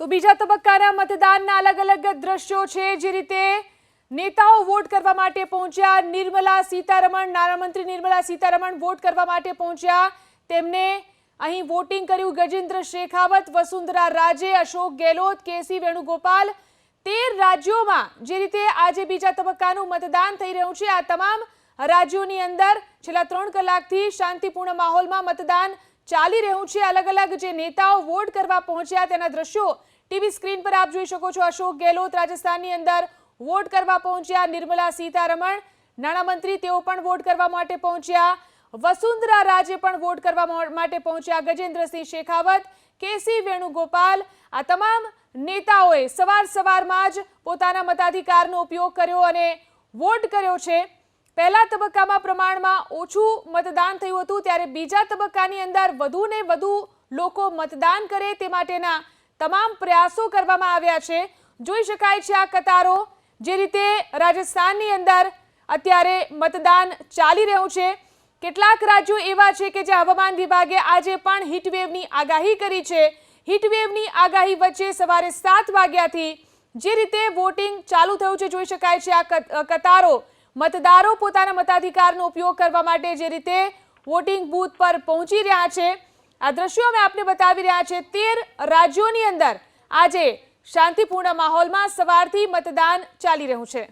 તો બીજા તબક્કાના મતદાનના અલગ અલગ દ્રશ્યો છે, જે રીતે નેતાઓ વોટ કરવા માટે પહોંચ્યા. નિર્મલા સીતારમણ નાણામંત્રી નિર્મલા સીતારમણ વોટ કરવા માટે પહોંચ્યા. તેમને અહીં વોટિંગ કર્યું ગજેન્દ્ર શેખાવત, વસુંધરા રાજે, અશોક ગેહલોત, કેસી વેણુગોપાલ. તેર રાજ્યોમાં જે રીતે આજે બીજા તબક્કાનું મતદાન થઈ રહ્યું છે, આ તમામ રાજ્યોની અંદર છેલ્લા ત્રણ કલાકથી શાંતિપૂર્ણ માહોલમાં મતદાન ચાલી રહ્યું છે. અલગ અલગ જે નેતાઓ વોટ કરવા પહોંચ્યા તેના દ્રશ્યો ટીવી સ્ક્રીન પર આપ જોઈ શકો છો. અશોક ગેહલોત રાજસ્થાનની અંદર વોટ કરવા પહોંચ્યા. નિર્મલા સીતારમણ, નાણામંત્રી તેઓ પણ વોટ કરવા માટે પહોંચ્યા. વસુંધરા રાજે પણ વોટ કરવા માટે પહોંચ્યા. ગજેન્દ્રસિંહ શેખાવત, કેસી વેણુગોપાલ આ તમામ નેતાઓએ સવાર સવારમાં જ પોતાના મતાધિકારનો ઉપયોગ કર્યો અને વોટ કર્યો છે. પહેલા તબક્કામાં પ્રમાણમાં ઓછું મતદાન થયું હતું, ત્યારે બીજા તબક્કાની અંદર વધુ ને વધુ લોકો મતદાન કરે તે માટેના તમામ પ્રયાસો કરવામાં આવ્યા છે. જોઈ શકાય છે આ કતારો જે રીતે રાજસ્થાનની અંદર અત્યારે મતદાન ચાલી રહ્યું છે. કેટલાક રાજ્યો એવા છે કે જે હવામાન વિભાગે આજે પણ હીટવેવની આગાહી કરી છે. હીટવેવની આગાહી વચ્ચે સવારે સાત વાગ્યાથી જે રીતે વોટિંગ ચાલુ થયું છે, જોઈ શકાય છે આ કતારો મતદારો પોતાના મતાધિકારનો ઉપયોગ કરવા માટે જે રીતે વોટિંગ બૂથ પર પહોંચી રહ્યા છે. આ દ્રશ્યો અમે આપને બતાવી રહ્યા છે. તેર રાજ્યોની અંદર આજે શાંતિપૂર્ણ માહોલમાં સવારથી મતદાન ચાલી રહ્યું છે.